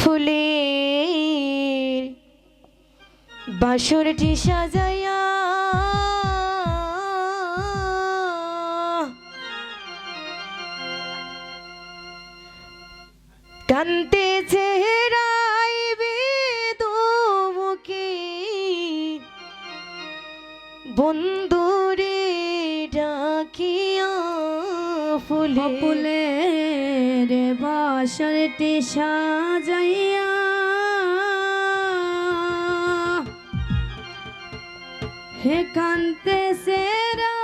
ফুলের বাসরটি সাজাইয়া কান্তে চেহারাইবে বেদমুখে বন্ধুরে ডাকিয়া ফুলে ফুলে হাসরটি সাজাইয়া। হেখানতে সেরা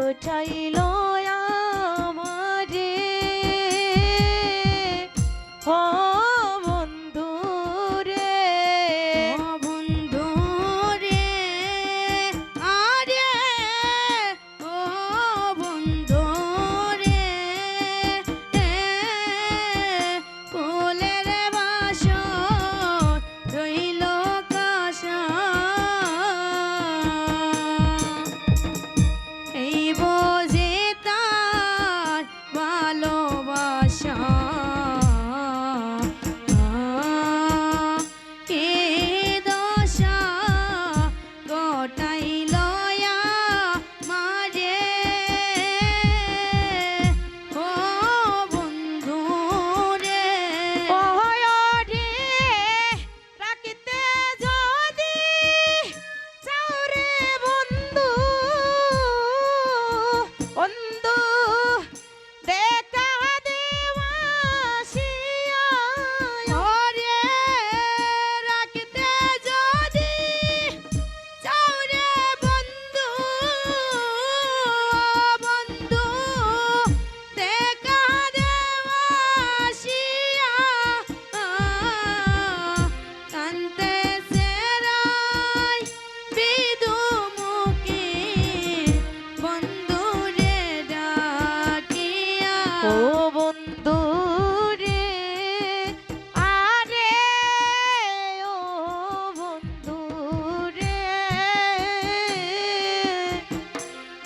উঠাইলো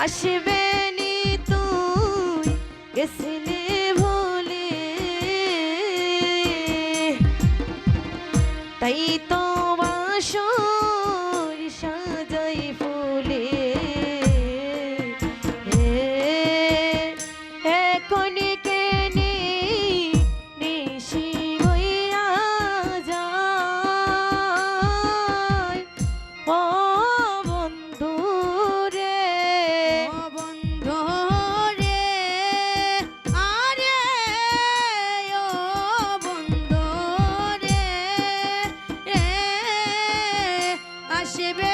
আসবে নি তুই গেছে She be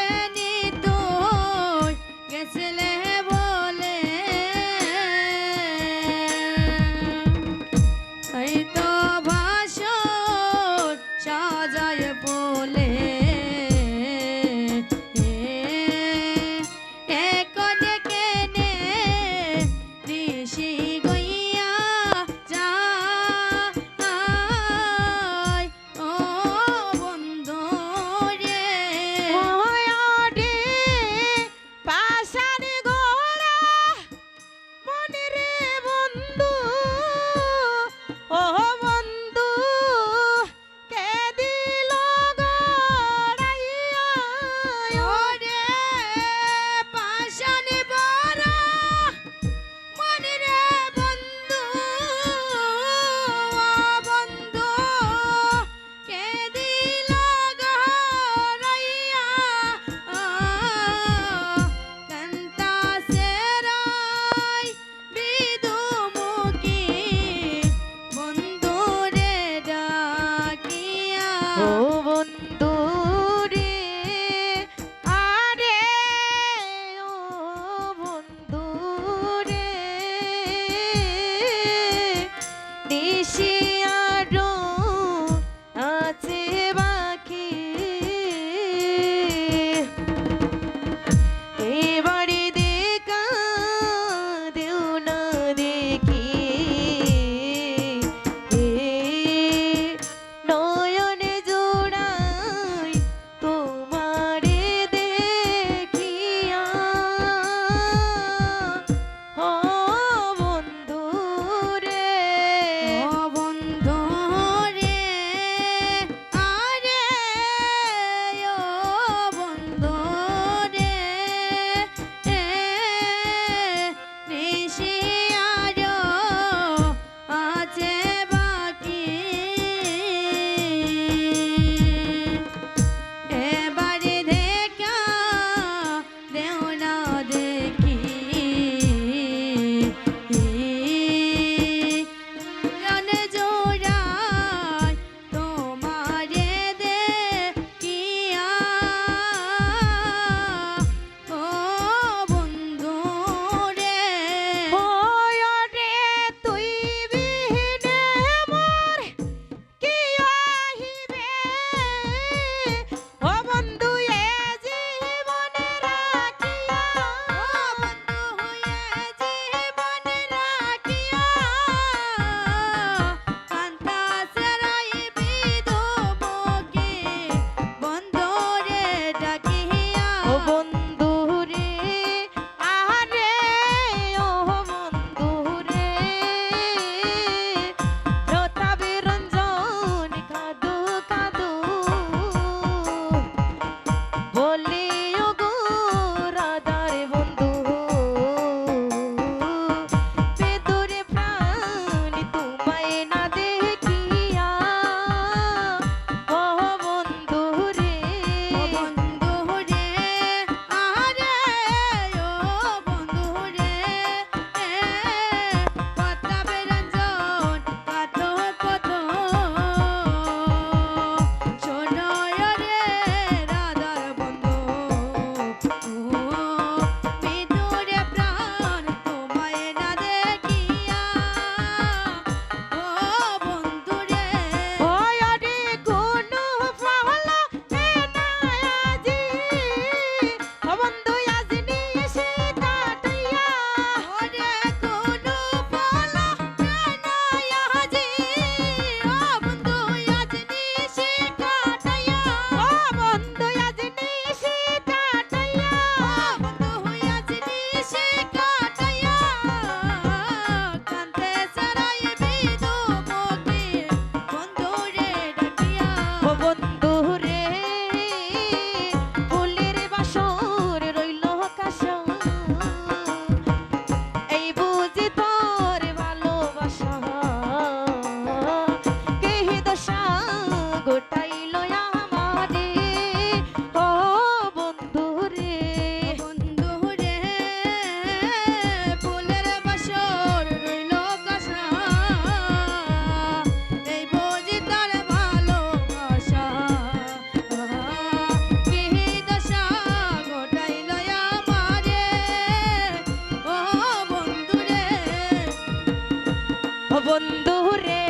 বন্ধু রে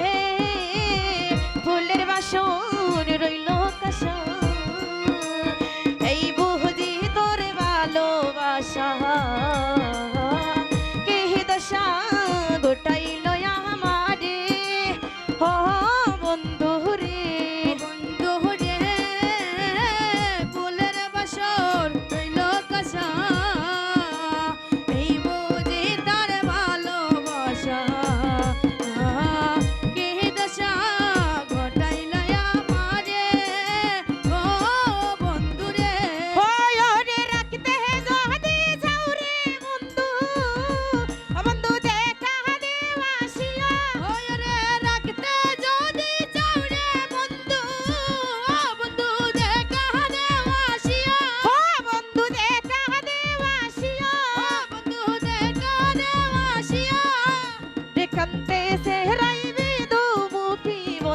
ফুলের বাসন রইল কাশা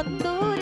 কত